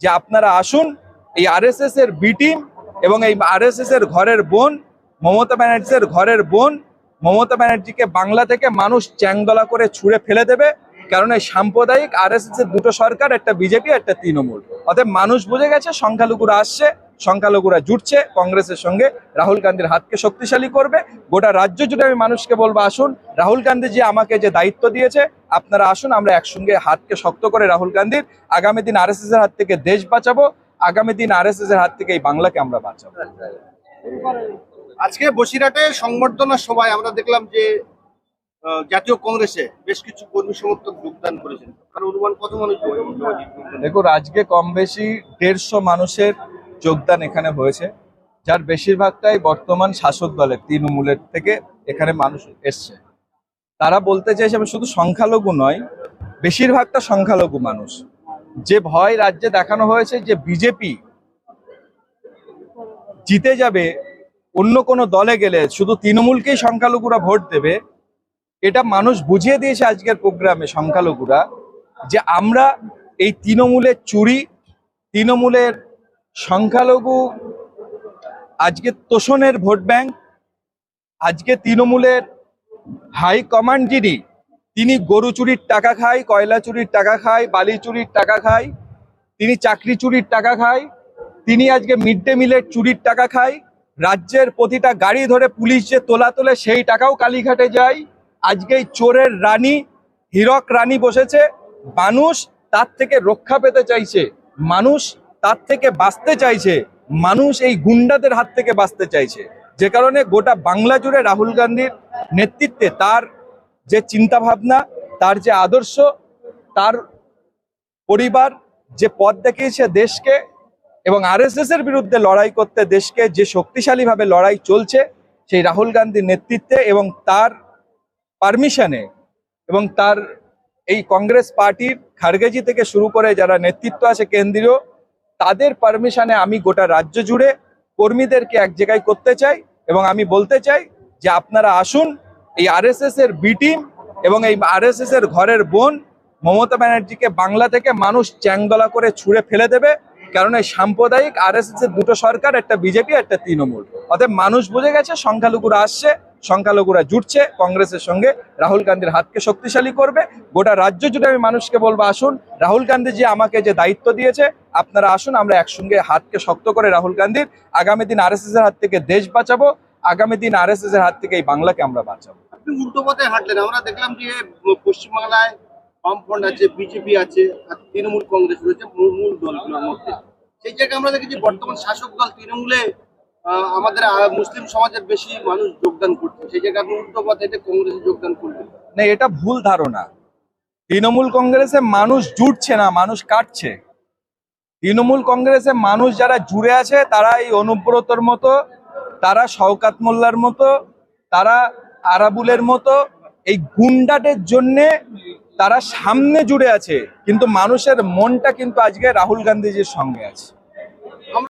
যে আপনারা আসুন, এই আরএসএস এর বি টিম এবং এই আরএসএস এর ঘরের বোন, মমতা ব্যানার্জির ঘরের বোন, মমতা ব্যানার্জিকে বাংলা থেকে মানুষ চ্যাংদলা করে ছুঁড়ে ফেলে দেবে। কারণ এই সাম্প্রদায়িক আরএসএস এর দুটো সরকার, একটা বিজেপি, একটা তৃণমূল। অতএব মানুষ বুঝে গেছে, সংখ্যালঘুরা আসছে। সংখ্যালঘুরা জুটছে কংগ্রেসের সঙ্গে রাহুল গান্ধীর হাতকে শক্তিশালী করবে। গোটা রাজ্য জুড়ে আমি মানুষকে বলব আসুন রাহুল গান্ধী যে আমাকে যে দায়িত্ব দিয়েছে আপনারা আসুন আমরা একসঙ্গে হাতকে শক্ত করে রাহুল গান্ধীর আগামী দিন আরএসএস এর হাত থেকে দেশ বাঁচাবো আগামী দিন আরএসএস এর হাত থেকে এই বাংলাকে আমরা বাঁচাবো। আজকে বসিরহাটে সংবর্ধনা সভায় আমরা দেখলাম যে জাতীয় কংগ্রেসে বেশ কিছু কর্মী সমর্থক যোগদান করেছেন। অনুমান কত মানুষ? দেখুন আজকে কম বেশি দেড়শো মানুষের যোগদান এখানে হয়েছে, যার বেশিরভাগটাই বর্তমান শাসক দলের, তৃণমূলের থেকে এখানে মানুষ এসছে। তারা বলতে চাইছে আমি শুধু সংখ্যালঘু নয়, বেশিরভাগটা সংখ্যালঘু মানুষ। যে ভয় রাজ্যে দেখানো হয়েছে যে বিজেপি জিতে যাবে, অন্য কোনো দলে গেলে শুধু তৃণমূলকেই সংখ্যালঘুরা ভোট দেবে, এটা মানুষ বুঝিয়ে দিয়েছে আজকের প্রোগ্রামে সংখ্যালঘুরা, যে আমরা এই তৃণমূলের চুরি, তৃণমূলের সংখ্যালঘু, আজকে তোষণের ভোট ব্যাংক, আজকে তৃণমূলের হাই কমান্ড যিনি, তিনি গরু চুরির টাকা খায়, কয়লা চুরির টাকা খায়, বালি চুরির টাকা খায়, তিনি চাকরি চুরির টাকা খায়, তিনি আজকে মিড ডে মিলের চুরির টাকা খায়, রাজ্যের প্রতিটা গাড়ি ধরে পুলিশ যে তোলা তোলে সেই টাকাও কালীঘাটে যায়, আজকে চোরের রানী, হীরক রানী বসেছে, মানুষ তার থেকে রক্ষা পেতে চাইছে, মানুষ তার থেকে বাঁচতে চাইছে, মানুষ এই গুন্ডাদের হাত থেকে বাঁচতে চাইছে। যে কারণে গোটা বাংলা জুড়ে রাহুল গান্ধীর নেতৃত্বে তার যে চিন্তা ভাবনা তার যে আদর্শ, তার পরিবার যে পথ দেখিয়েছে দেশকে এবং আরএসএস এর বিরুদ্ধে লড়াই করতে দেশকে যে শক্তিশালীভাবে লড়াই চলছে, সেই রাহুল গান্ধীর নেতৃত্বে এবং তার পারমিশনে এবং তার এই কংগ্রেস পার্টির খারগেজি থেকে শুরু করে যারা নেতৃত্ব আছে কেন্দ্রীয় তাদের পারমিশনে আমি গোটা রাজ্য জুড়ে কর্মীদেরকে এক জায়গায় করতে চাই এবং আমি বলতে চাই যে আপনারা আসুন, এই আরএসএস এর বি টিম এবং এই আরএসএস এর ঘরের বোন মমতা ব্যানার্জিকে বাংলা থেকে মানুষ চ্যাংদলা করে ছুঁড়ে ফেলে দেবে। কারণ এই সাম্প্রদায়িক আরএসএস এর দুটো সরকার, একটা বিজেপি, একটা তৃণমূল। অতএব মানুষ বুঝে গেছে, সংখ্যালঘুরা আসছে। সংখ্যালঘুরা জুটছে, কংগ্রেসের সঙ্গে রাহুল গান্ধীর হাতকে শক্তিশালী করবে। গোটা রাজ্য জুড়ে আমি মানুষকে বলব, আসুন, রাহুল গান্ধী যে আমাকে যে দায়িত্ব দিয়েছে, আপনারা আসুন, আমরা একসঙ্গে হাতকে শক্ত করে রাহুল গান্ধীর আগামী দিন আরএসএস এর হাত থেকে দেশ বাঁচাবো, আগামী দিন আরএসএস এর হাত থেকে এই বাংলাকে আমরা বাঁচাবো। আপনি উল্টো পথে হাঁটলেন, আমরা দেখলাম যে পশ্চিমবাংলায় বামফ্রন্ট আছে, বিজেপি আছে, আর তৃণমূল কংগ্রেস রয়েছে মূল দলগুলোর মধ্যে। সেই জায়গায় আমরা দেখেছি বর্তমান শাসক দল তৃণমূলে আমাদের মুসলিম সমাজের বেশি মানুষ যোগদান করছে। সেই জায়গায় উল্টো পথে কংগ্রেসে যোগদান করলেন না, এটা ভুল ধারণা। তৃণমূল কংগ্রেসে মানুষ জুটছে না, মানুষ কাটছে। তৃণমূল কংগ্রেসে মানুষ যারা জুড়ে আছে, তারা এই অনুব্রতর মতো, তারা শওকাত মোল্লার মতো, তারা আরাবুলের মতো, এই গুন্ডাটের জন্যে তারা সামনে জুড়ে আছে। কিন্তু মানুষের মনটা কিন্তু আজকে রাহুল গান্ধীজির সঙ্গে আছে।